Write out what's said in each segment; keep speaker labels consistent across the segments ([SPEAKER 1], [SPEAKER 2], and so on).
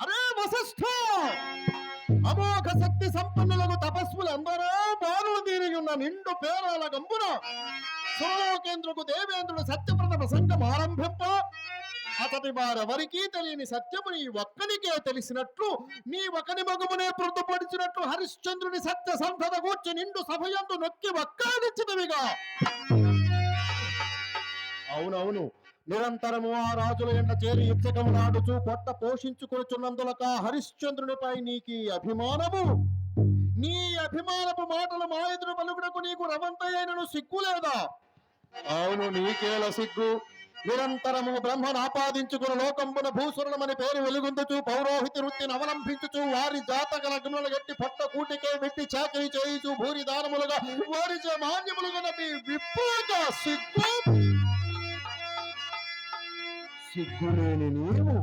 [SPEAKER 1] అరే వశిష్ఠ! అమోఘ శక్తి సంపన్నుల పేరాల గంబున సురలోకేంద్రుకు దేవేంద్రుడు సత్యప్రద ప్రసంగం ఆరంభింప అతడి వారెవరికీ తెలియని సత్యము నీ ఒక్కనికే తెలిసినట్లు నీ ఒకని మగమునే పొందుపడిచినట్లు హరిశ్చంద్రుని సత్య సంధత కూర్చి నిండు సభయందు నొక్కి వక్కాదిచ్చినవిగా అవునవును. నిరంతరము ఆ రాజుల ఎండ చేరి ఇచ్చకము నాడుచు పొట్ట పోషించుకొనుచున్నందులక హరిశ్చంద్రునిపై నీకి అభిమానము. నీ అభిమానపు మాటలు మా ఎదురు పలుకుటకు నీకు రవంతయ్యను సిగ్గులేదా అవును నీకేల సిగ్గు? నిరంతరము బ్రహ్మను ఆపాదించుకుని లోకంబున భూసురులమని పేరు వెలుగుందుచు పౌరోహితి వృత్తిని అవలంబించుచు వారి జాతక లగ్నములు గట్టి పొట్ట కూటికే వెట్టి చాకరీ చేయుచు భూరి దానములుగా వారి మాన్యములుగా మీ విప్పుగా సిగ్గు? సిగ్గులేని నీవు.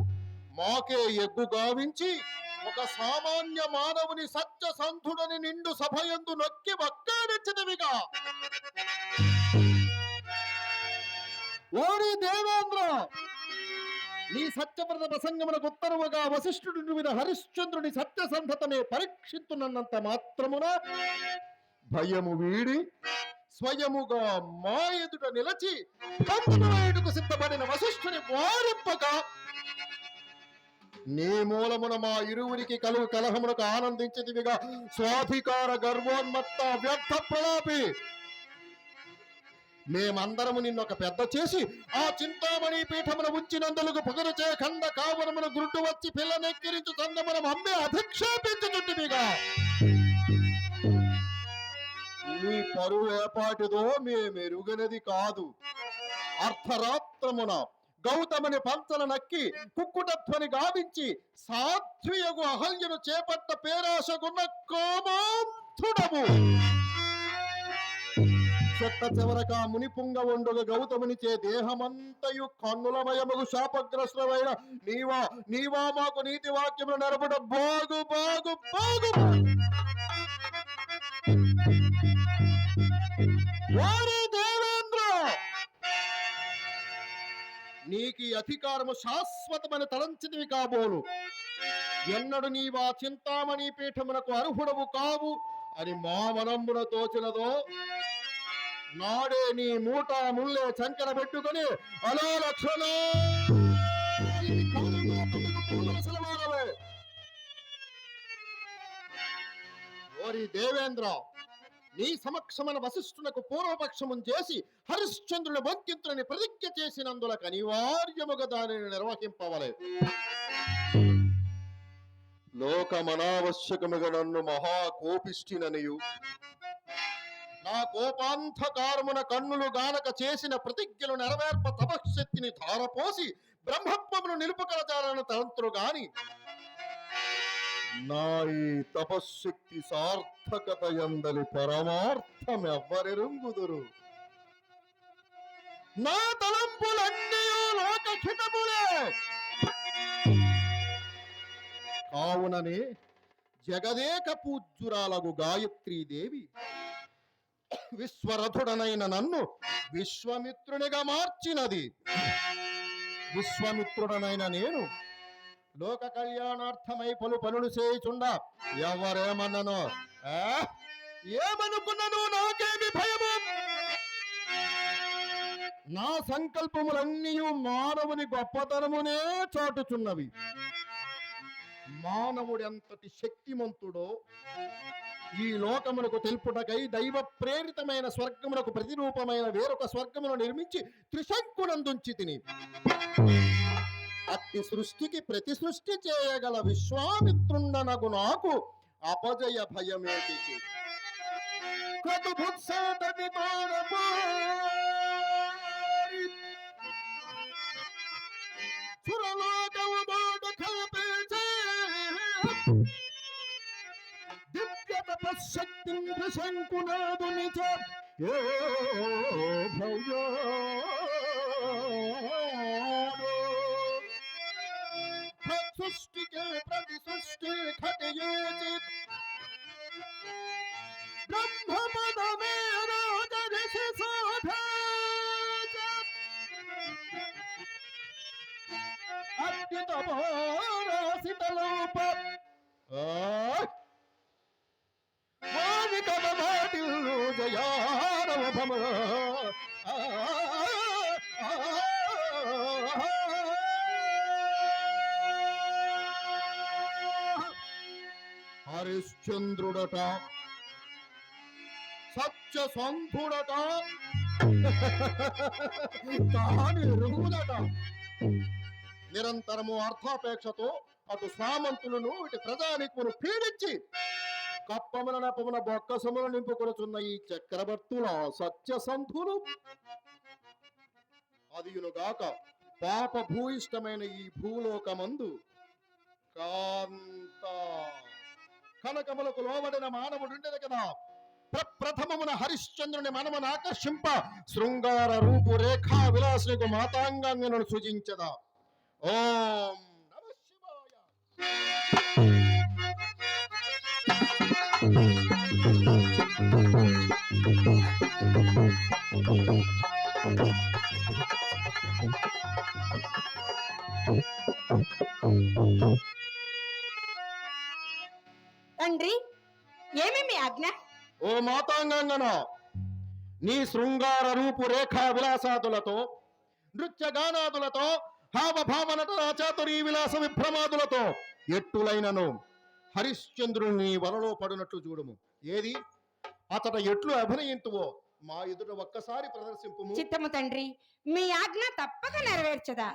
[SPEAKER 1] మాకే ఎగ్గు గావించి ఒక సామాన్య మానవుని సత్య సంధుడని నిండు సభయందు నొక్కి వక్కాడించదవిగా ఓరి దేవేంద్ర నీ సత్యవ్రత ప్రసంగమునకు ఉత్తరముగా వశిష్ఠుడి మీద హరిశ్చంద్రుని సత్యసంధతనే పరీక్షిస్తున్నంత మాత్రమున భయము వీడి స్వయముగా మా ఎదుట నిలచి కందుకు సిద్ధపడిన వశిష్ఠుని వారింపగా నీ మూలమున మా ఇరువురికి కలుగు కలహమునకు ఆనందించదివిగా. స్వాధికార గర్వోన్మత్త వ్యర్థ ప్రలాపి. మేమందరము నిన్నొక పెద్ద చేసి ఆ చింతామణి పీఠమున ఉంచినందులకు పొగరు చే ఖండ కావరమును గురుటు వచ్చి పిల్లనెక్కిరించు చందమునం అమ్మే అధిక్షేపించుచుంటివిగా. నీ పరువు ఏపాటిదో మేమెరుగనది కాదు. అర్ధరాత్రమున గౌతముని పంచన నక్కి కుక్కుటత్వని గావించి సాధ్వియగు అహల్యను చేపట్ట పేరాశగున్న కోమాంతుడము. చెట్ట చివరక ముని పుంగ వండుగ గౌతముని చే దేహమంతయు కన్నులమయముగు శాపగ్రస్తులమైన నీవా నీవా మాకు నీతి వాక్యములు నరపడ బాగు బాగు బాగు. వారి నీకు ఈ అధికారము శాశ్వతమైన తలంచితివి కాబోలు. ఎన్నడు నీవా చింతామణి పీఠమునకు అర్హుడవు కావు అని మా మనమ్మున తోచినదో నాడే నీ మూట ముల్లే చంకన పెట్టుకొని అలా లక్షణ ఓరి దేవేంద్ర నీ సమక్షమన వశిష్ఠునకు పూర్వపక్షమును చేసి హరిశ్చంద్రుని వంకింతులని ప్రతిజ్ఞ చేసినందులకు అనివార్యముగా దానిని నిర్వహింపవలే. లోకమనావశ్యకముగా నన్ను మహాకోపిష్టిననియు నా కోపాంధకారమున కన్నులు గానక చేసిన ప్రతిజ్ఞలు నెరవేర్ప తపశక్తిని ధారపోసి బ్రహ్మత్వమును నిలుపుకలచాలని తలంతులు గాని నా ఈ తపశక్తి సార్థకత ఎందలి పరమార్థం ఎవ్వరెరుంగుదురు నా తలంపులన్నీ లోకహితములే! కావుననే జగదేక పూజ్యురాలగు గాయత్రీదేవి విశ్వరథుడనైన నన్ను విశ్వమిత్రునిగా మార్చినది. విశ్వమిత్రుడనైన నేను లోక కళ్యాణార్థమై పలు పనులు చేయుచుండ ఎవరేమన్నను? ఆ? ఏమనుకున్నను? నాకేమి భయము? నా సంకల్పములన్నీ మానవుని గొప్పతనమునే చాటుచున్నవి. మానవుడెంతటి శక్తిమంతుడో ఈ లోకమునకు తెలుపుటకై దైవ ప్రేరితమైన స్వర్గమునకు ప్రతిరూపమైన వేరొక స్వర్గమును నిర్మించి త్రిశంకునందుంచి తిని. అట్టి సృష్టికి ప్రతి సృష్టి చేయగల విశ్వామిత్రుండనగు నాకు అపజయ భయమేటి కదుభుత్సాదవి తోడపోరి. సురలోకము మోడు కల్పించే శంకునాదుని చ सुष्टि के प्रति सुष्टि खट ब्रह्म मन में रोदन से शोभे भाटिल जयारव హరిశ్చంద్రుడట. సత్య సంధుడట తాను ఎరుగుదట నిరంతరము అర్థాపేక్షతో అటు సామంతులను ఇటు ప్రజానికును పీడించి కప్పముల నెపమున బొక్కసముల నింపుకొనుచున్న ఈ చక్రవర్తుల సత్యసంధులు. అదియునుగాక పాప భూయిష్టమైన ఈ భూలోకమందు కాంత కనకములకు లోబడిన మానవుడుండేది కదా. ప్రప్రథమమున హరిశ్చంద్రుని మనమును ఆకర్షింప శృంగార రూపు రేఖా విలాసులకు మాతాంగాంగను సూచించదా. ఓం నమ
[SPEAKER 2] తండ్రి? ఏమి మీ ఆజ్ఞ?
[SPEAKER 1] ఓ మాతాంగంగన నీ శృంగార రూపు రేఖా విలాసాదులతో నృత్య గానాదులతో హావభావ నటన చాతురీ విలాస విభ్రమాదులతో ఎట్టులైనను హరిశ్చంద్రుని వలలో పడినట్లు చూడము. ఏది? అతడ ఎట్లు అభినయింతువో మా ఎదుట ఒక్కసారి ప్రదర్శింపుము.
[SPEAKER 2] చిత్తము తండ్రి మీ ఆజ్ఞ తప్పక నెరవేర్చదా?